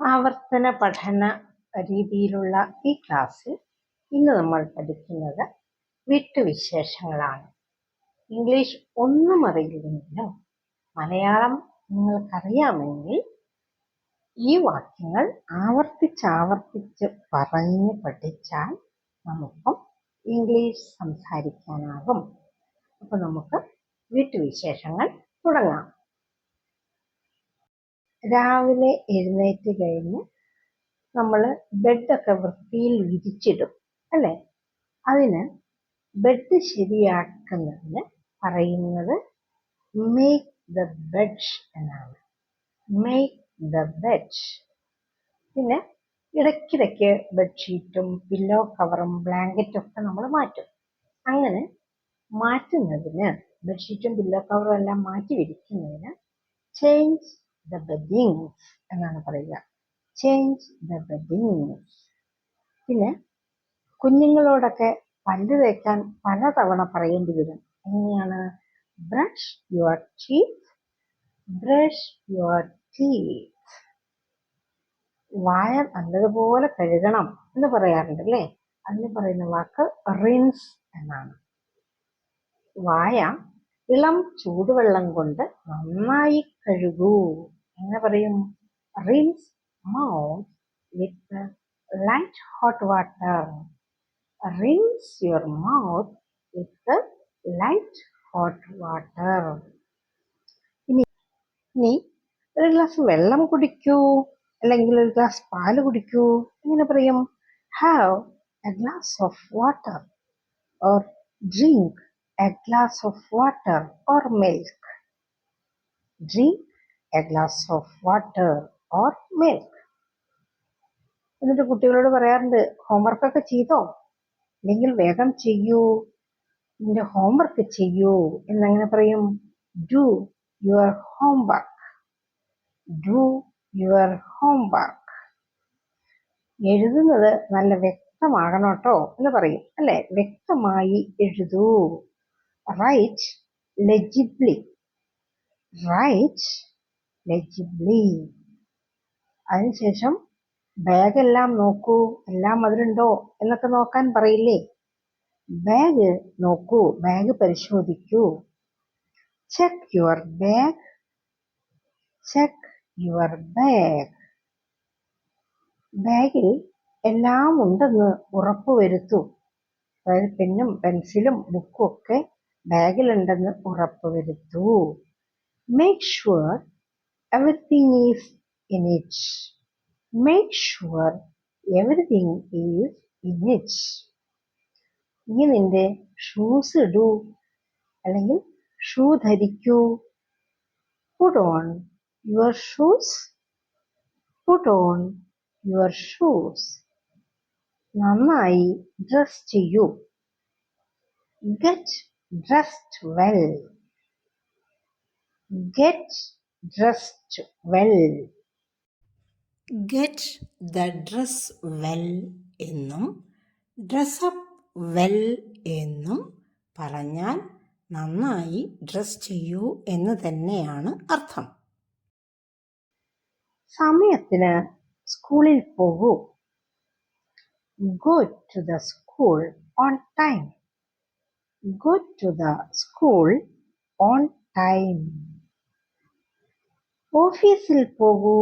ആവർത്തന പഠന രീതിയിലുള്ള ഈ ക്ലാസ്സിൽ ഇന്ന് നമ്മൾ പഠിക്കുന്നത് വീട്ടുവിശേഷങ്ങളാണ് ഇംഗ്ലീഷ് ഒന്നും അറിയില്ലെങ്കിലും മലയാളം നിങ്ങൾക്കറിയാമെങ്കിൽ ഈ വാക്യങ്ങൾ ആവർത്തിച്ചാവർത്തിച്ച് പറഞ്ഞ് പഠിച്ചാൽ നമുക്കും ഇംഗ്ലീഷ് സംസാരിക്കാനാകും. അപ്പോൾ നമുക്ക് വീട്ടുവിശേഷങ്ങൾ തുടങ്ങാം. രാവിലെ എഴുന്നേറ്റ് കഴിഞ്ഞ് നമ്മൾ ബെഡൊക്കെ വൃത്തിയിൽ വിരിച്ചിടും അല്ലേ? അതിന് ബെഡ് ശരിയാക്കുന്നതിന് പറയുന്നത് മേക്ക് ദ ബെഡ് എന്നാണ്. മേക്ക് ദ ബെഡ് പിന്നെ ഇടയ്ക്കിടയ്ക്ക് ബെഡ്ഷീറ്റും പില്ലോ കവറും ബ്ലാങ്കറ്റും ഒക്കെ നമ്മൾ മാറ്റും. അങ്ങനെ മാറ്റുന്നതിന് ബെഡ്ഷീറ്റും പില്ലോ കവറും എല്ലാം മാറ്റി വിരിക്കുന്നതിന് ചേഞ്ച് ദ ബെഡിങ്സ് എന്നാണ് പറയുക. ചേഞ്ച് ദ ബെഡിങ്സ് പിന്നെ കുഞ്ഞുങ്ങളോടൊക്കെ പല്ല് തേക്കാൻ പലതവണ പറയേണ്ടി വരും. എങ്ങനെയാണ്? Brush your teeth brush your teeth വായ നല്ലതുപോലെ കഴുകണം എന്ന് പറയാറുണ്ട് അല്ലേ? അതിന് പറയുന്ന വാക്ക് റിൻസ് എന്നാണ്. വായ ഇളം ചൂടുവെള്ളം കൊണ്ട് നന്നായി കഴുകൂ. എങ്ങനെ പറയും? Rinse mouth with light hot water rinse your mouth with light hot water ഇനി ഇനി ഒരു ഗ്ലാസ് വെള്ളം കുടിക്കൂ അല്ലെങ്കിൽ ഒരു ഗ്ലാസ് പാൽ കുടിക്കൂ. എങ്ങനെ പറയും? Have a glass of water or drink a glass of water or milk drink a glass of water or milk എന്നിട്ട് കുട്ടികളോട് പറയാറുണ്ട് ഹോംവർക്ക് ഒക്കെ ചെയ്തോ? അല്ലെങ്കിൽ വേഗം ചെയ്യൂ. നിന്റെ ഹോംവർക്ക് ചെയ്യൂ. എന്നങ്ങനെ പറയും do your homework do your homework എഴുതുന്നത് നല്ല വ്യക്തമാകണം കേട്ടോ എന്ന് പറയും അല്ലെ? വ്യക്തമായി എഴുതൂ. റൈറ്റ് ലെജിബ്ലി റൈറ്റ് ലെജിബ്ലി അതിനുശേഷം ബാഗെല്ലാം നോക്കൂ. എല്ലാം അതിലുണ്ടോ എന്നൊക്കെ നോക്കാൻ പറയില്ലേ? ബാഗ് നോക്കൂ. Bag പരിശോധിക്കൂ. Check your bag check your bag ബാഗിൽ എല്ലാം ഉണ്ടെന്ന് ഉറപ്പുവരുത്തൂ അതായത് പെന്നും പെൻസിലും ബുക്കും ഒക്കെ ബാഗിലുണ്ടെന്ന് ഉറപ്പുവരുത്തൂ make sure everything is in it. Make sure everything is in it. നീ നിന്റെ ഷൂസ് ഇടൂ. അല്ലെങ്കിൽ shoe ധരിക്കൂ. Put on your shoes put on your shoes നന്നായി ഡ്രസ് ചെയ്യൂ. Get dressed well get dressed well. Get the dress well എന്നും dress up well എന്നും പറഞ്ഞാൽ നന്നായി ഡ്രസ് ചെയ്യൂ എന്ന് തന്നെയാണ് അർത്ഥം. സമയത്തിന് സ്കൂളിൽ പോകൂ. Go to the school on time go to the school on time ഓഫീസിൽ പോകൂ.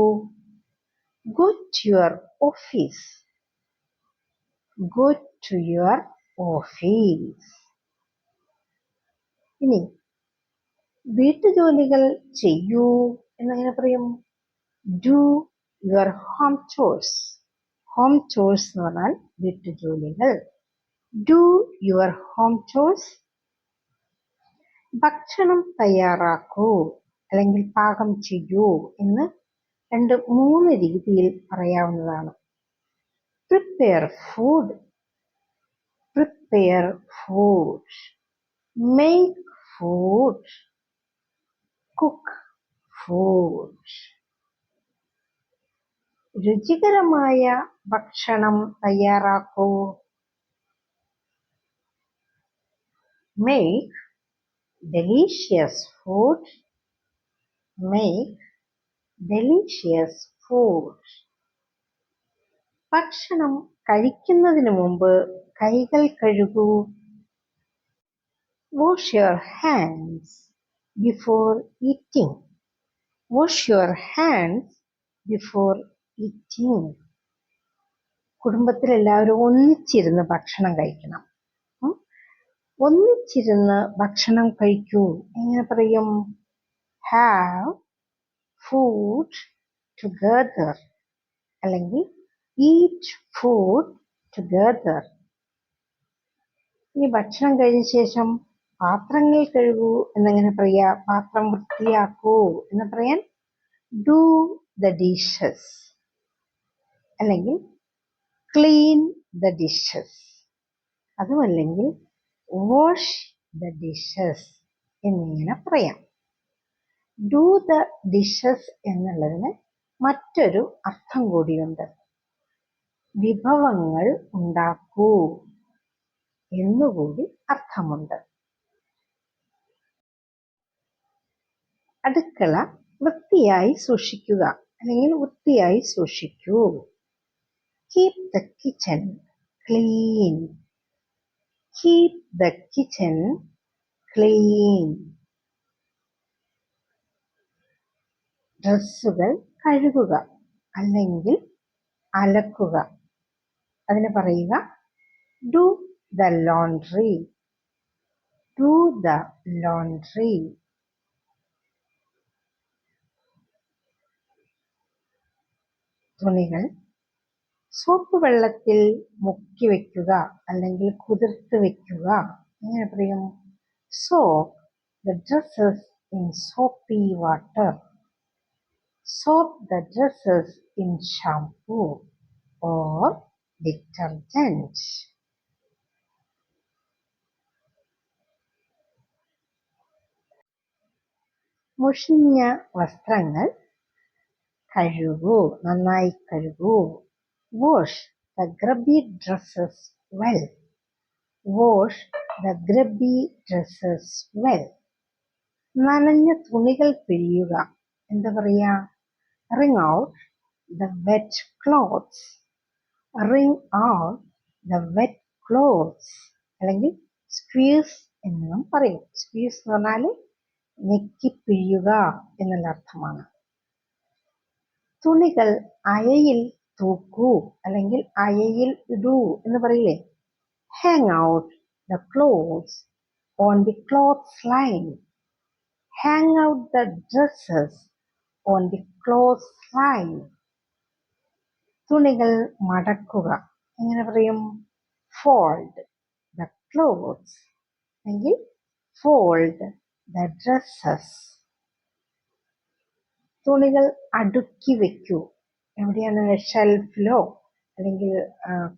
Go to your office go to your office ഇനി വീട്ടുജോലികൾ ചെയ്യൂ എന്നങ്ങനെ പറയും? Do your home chores home chores എന്ന് പറഞ്ഞാൽ വീട്ടുജോലികൾ. ഡു യുവർ ഹോം ചോഴ്സ് ഭക്ഷണം തയ്യാറാക്കൂ. അല്ലെങ്കിൽ പാകം ചെയ്യൂ എന്ന് രണ്ട് മൂന്ന് രീതിയിൽ പറയാവുന്നതാണ്. Prepare food prepare food make food cook food രുചികരമായ ഭക്ഷണം തയ്യാറാക്കൂ. Make delicious food make delicious food. ഭക്ഷണം കഴിക്കുന്നതിന് മുമ്പ് കൈകൾ കഴുകൂ. Wash your hands before eating wash your hands before eating കുടുംബത്തിൽ എല്ലാവരും ഒന്നിച്ചിരുന്ന് ഭക്ഷണം കഴിക്കണം. ഒന്നിച്ചിരുന്ന് ഭക്ഷണം കഴിക്കൂ. എങ്ങനെ പറയും? ഹാവ് ഫുഡ് ടുഗദർ അല്ലെങ്കിൽ ഈറ്റ് ഫുഡ് ടുഗദർ ഇനി ഭക്ഷണം കഴിഞ്ഞ ശേഷം പാത്രങ്ങൾ കഴുകൂ എന്നെങ്ങനെ പറയാ പാത്രം വൃത്തിയാക്കൂ എന്ന് പറയാൻ ഡു ദ ഡിഷസ് അല്ലെങ്കിൽ ക്ലീൻ ദ ഡിഷസ് അതുമല്ലെങ്കിൽ വാഷ് ദ ഡിഷസ് എന്നിങ്ങനെ പറയാം. ഡു ദ ഡിഷസ് എന്നുള്ളതിന് മറ്റൊരു അർത്ഥം കൂടിയുണ്ട്. വിഭവങ്ങൾ ഉണ്ടാക്കൂ എന്നുകൂടി അർത്ഥമുണ്ട്. അടുക്കള വൃത്തിയായി സൂക്ഷിക്കുക അല്ലെങ്കിൽ വൃത്തിയായി സൂക്ഷിക്കൂ. Keep the kitchen clean keep the kitchen clean ഡ്രസ്സുകൾ കഴുകുക അല്ലെങ്കിൽ അലക്കുക. അതിന് പറയുക do the laundry do the laundry തുണികൾ സോപ്പ് വെള്ളത്തിൽ മുക്കി വെക്കുക അല്ലെങ്കിൽ കുതിർത്ത് വെക്കുക. എങ്ങനെ പറയും? Soap the dresses in soapy water soap the dresses in shampoo or detergent മുഷിഞ്ഞ വസ്ത്രങ്ങൾ കഴുകൂ നന്നായി കഴുകൂ. Wash the grubby dresses well wash the grubby dresses well നനഞ്ഞ തുണികൾ പിഴിയുക എന്താ പറയാ wring out the wet clothes. Wring out the wet clothes. അല്ലെങ്കിൽ സ്ക്വീസ് എന്നും പറയും. സ്ക്വീസ് എന്ന് പറഞ്ഞാൽ ഞെക്കി എന്നുള്ള അർത്ഥമാണ്. തുണികൾ അയയിൽ തൂക്കൂ അല്ലെങ്കിൽ അയയിൽ ഇടൂ എന്ന് പറയില്ലേ? Hang out the clothes on the clothes line hang out the dresses on the clothes line തുണികൾ മടക്കുക. എങ്ങനെ പറയും? ഫോൾഡ് ദ ക്ലോത്ത്സ് അല്ലെങ്കിൽ ഫോൾഡ് ദ ഡ്രസ്സസ് തുണികൾ അടുക്കി വെക്കൂ. എവിടെയാണ്? ഷെൽഫിലോ അല്ലെങ്കിൽ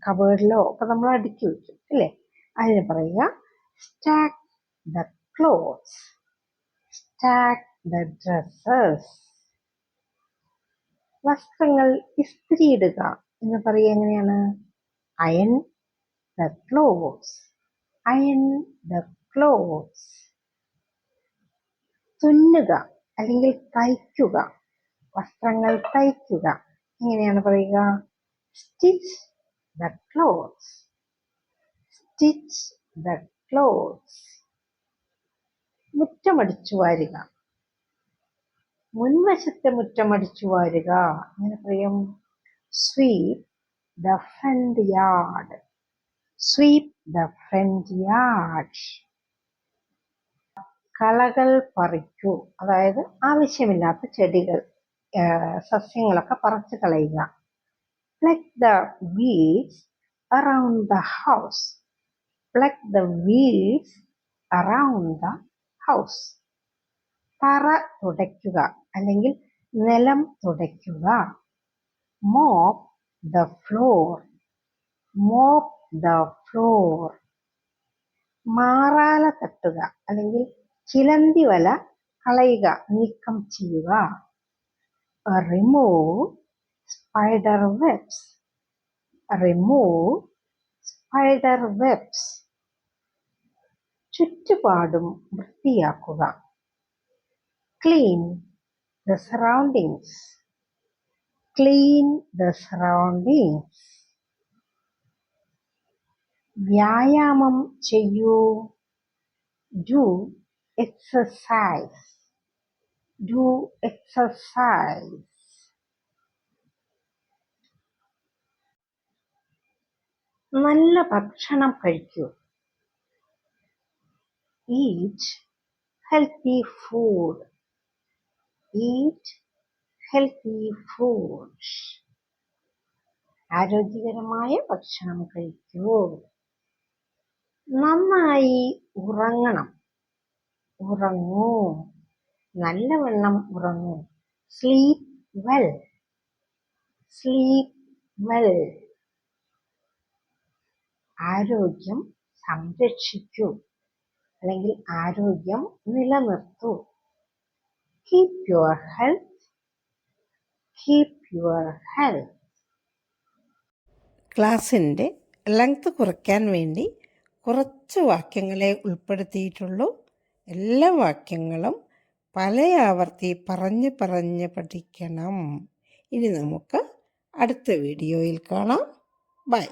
കബേർഡിലോ ഒക്കെ നമ്മൾ അടുക്കി വെക്കും അല്ലേ? അതിന് പറയുക stack the clothes stack the dresses വസ്ത്രങ്ങൾ ഇസ്തിരിയിടുക എന്ന് പറയുക എങ്ങനെയാണ്? Iron the clothes iron the clothes തുന്നുക അല്ലെങ്കിൽ തയ്ക്കുക. വസ്ത്രങ്ങൾ തയ്ക്കുക. എങ്ങനെയാണ് പറയുക? Stitch the clothes stitch the clothes മുറ്റമടിച്ചു വാരുക. മുൻവശത്തെ മുറ്റമടിച്ചു വാരുക. അങ്ങനെ പറയും sweep the front yard sweep the front yard കളകൾ പറിക്കൂ. അതായത് ആവശ്യമില്ലാത്ത ചെടികൾ സസ്യങ്ങളൊക്കെ പറിച്ചു കളയുക. Pluck the weeds around the house pluck the weeds around the house തറ തുടയ്ക്കുക. അല്ലെങ്കിൽ നിലം തുടയ്ക്കുക. Mop the floor mop the floor മാറാല തട്ടുക അല്ലെങ്കിൽ ചിലന്തി വല കളയുക നീക്കം ചെയ്യുക. Remove spider webs remove spider webs ചുറ്റുപാടും വൃത്തിയാക്കുക. Clean the surroundings clean the surroundings വ്യായാമം ചെയ്യൂ ഡു എക്സസൈസ് ഡു എക്സസൈസ് നല്ല ഭക്ഷണം കഴിക്കൂ. Eat healthy food eat healthy food ആരോഗ്യകരമായ ഭക്ഷണം കഴിക്കൂ. നന്നായി ഉറങ്ങണം. ഉറങ്ങൂ. നല്ലവണ്ണം ഉറങ്ങൂ. സ്ലീപ് വെൽ സ്ലീപ് വെൽ ആരോഗ്യം സംരക്ഷിക്കൂ. അല്ലെങ്കിൽ ആരോഗ്യം നിലനിർത്തൂ. Keep your health keep your health ക്ലാസ്സിന്റെ ലെങ്ത് കുറയ്ക്കാൻ വേണ്ടി കുറച്ച് വാക്യങ്ങളെ ഉൾപ്പെടുത്തിയിട്ടുള്ളൂ. എല്ലാ വാക്യങ്ങളും പല ആവർത്തി പറഞ്ഞ് പറഞ്ഞ് പഠിക്കണം. ഇനി നമുക്ക് അടുത്ത വീഡിയോയിൽ കാണാം. ബൈ.